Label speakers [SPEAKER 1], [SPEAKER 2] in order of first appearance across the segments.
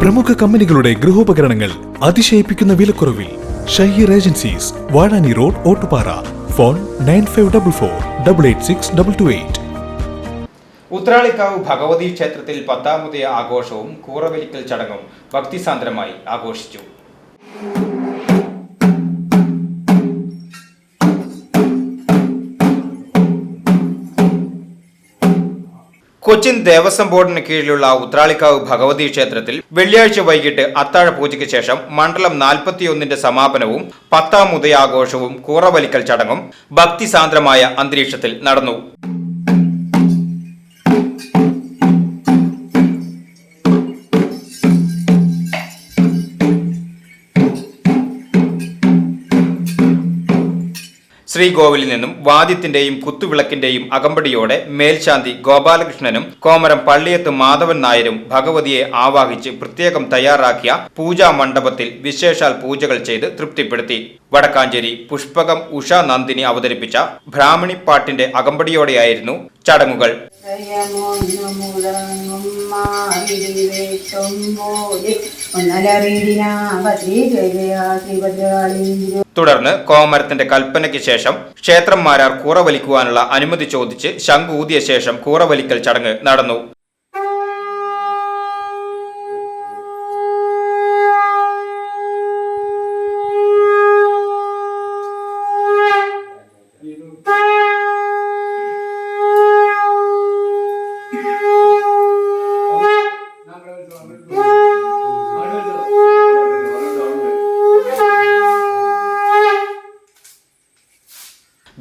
[SPEAKER 1] പ്രമുഖ കമ്പനികളുടെ ഗൃഹോപകരണങ്ങൾ അതിശയിപ്പിക്കുന്ന വിലക്കുറവിൽ Shaheer agencies Vazhani road Ottupara. Phone nine five double four double eight six double two eight.
[SPEAKER 2] Uthralikavu Bhagavathi ക്ഷേത്രത്തിൽ പത്താമതയ ആഘോഷവും കൂറവലിക്കൽ ചടങ്ങും ഭക്തിസാന്ദ്രമായി ആഘോഷിച്ചു. കൊച്ചിൻ ദേവസ്വം ബോർഡിന് കീഴിലുള്ള ഉത്രാളിക്കാവ് ഭഗവതി ക്ഷേത്രത്തിൽ വെള്ളിയാഴ്ച വൈകിട്ട് അത്താഴ പൂജയ്ക്ക് ശേഷം മണ്ഡലം നാൽപ്പത്തിയൊന്നിന്റെ സമാപനവും പത്താം ഉദയാഘോഷവും കൂറവലിക്കൽ ചടങ്ങും ഭക്തിസാന്ദ്രമായ അന്തരീക്ഷത്തിൽ നടന്നു. ശ്രീകോവിലിൽ നിന്നും വാദ്യത്തിന്റെയും കുത്തുവിളക്കിന്റെയും അകമ്പടിയോടെ മേൽശാന്തി ഗോപാലകൃഷ്ണനും കോമരം പള്ളിയത്ത് മാധവൻ നായരും ഭഗവതിയെ ആവാഹിച്ച് പ്രത്യേകം തയ്യാറാക്കിയ പൂജാ മണ്ഡപത്തിൽ വിശേഷാൽ പൂജകൾ ചെയ്ത് തൃപ്തിപ്പെടുത്തി. വടക്കാഞ്ചേരി പുഷ്പകം ഉഷ നന്ദിനി അവതരിപ്പിച്ച ബ്രാഹ്മണി പാട്ടിന്റെ അകമ്പടിയോടെയായിരുന്നു ചടങ്ങുകൾ. തുടർന്ന് കോമരത്തിന്റെ കൽപ്പനയ്ക്ക് ശേഷം ക്ഷേത്രം മാരാർ കൂറ വലിക്കുവാനുള്ള അനുമതി ചോദിച്ച് ശംഖ് ഊതിയ ശേഷം കൂറ വലിക്കൽ ചടങ്ങ് നടന്നു.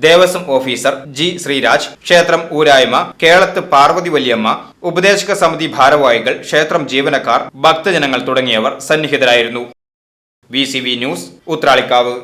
[SPEAKER 2] ദേവസ്വം ഓഫീസർ ജി ശ്രീരാജ് ക്ഷേത്രം ഊരായ്മ കേളത്ത് പാർവതി വല്യമ്മ ഉപദേശക സമിതി ഭാരവാഹികൾ ക്ഷേത്രം ജീവനക്കാർ ഭക്തജനങ്ങൾ തുടങ്ങിയവർ സന്നിഹിതരായിരുന്നു. V news Uthralikavu.